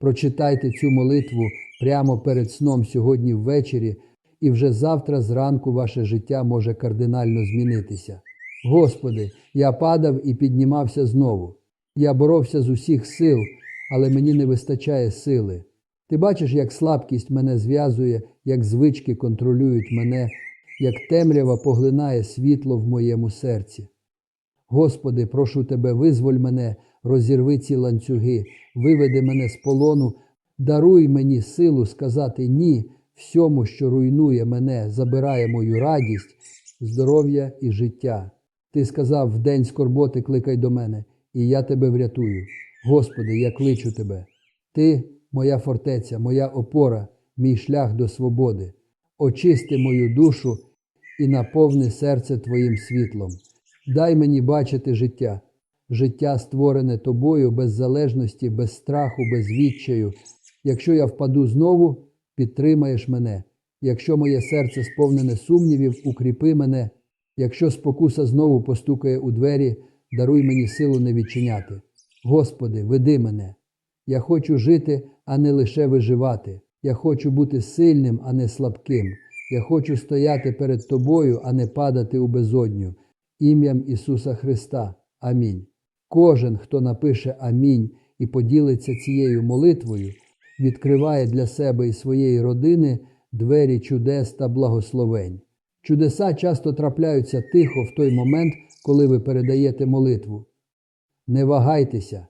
Прочитайте цю молитву прямо перед сном сьогодні ввечері, і вже завтра зранку ваше життя може кардинально змінитися. Господи, я падав і піднімався знову. Я боровся з усіх сил, але мені не вистачає сили. Ти бачиш, як слабкість мене зв'язує, як звички контролюють мене, як темрява поглинає світло в моєму серці. Господи, прошу Тебе, визволь мене, розірви ці ланцюги, виведи мене з полону, даруй мені силу сказати ні всьому, що руйнує мене, забирає мою радість, здоров'я і життя. Ти сказав в день скорботи кликай до мене, і я тебе врятую. Господи, я кличу Тебе. Ти моя фортеця, моя опора, мій шлях до свободи. Очисти мою душу і наповни серце Твоїм світлом. Дай мені бачити життя, життя, створене тобою без залежності, без страху, без відчаю. Якщо я впаду знову, підтримаєш мене. Якщо моє серце сповнене сумнівів, укріпи мене. Якщо спокуса знову постукає у двері, даруй мені силу не відчиняти. Господи, веди мене. Я хочу жити, а не лише виживати. Я хочу бути сильним, а не слабким. Я хочу стояти перед Тобою, а не падати у безодню. Ім'ям Ісуса Христа. Амінь. Кожен, хто напише Амінь і поділиться цією молитвою, відкриває для себе і своєї родини двері чудес та благословень. Чудеса часто трапляються тихо в той момент, коли ви передаєте молитву. Не вагайтеся,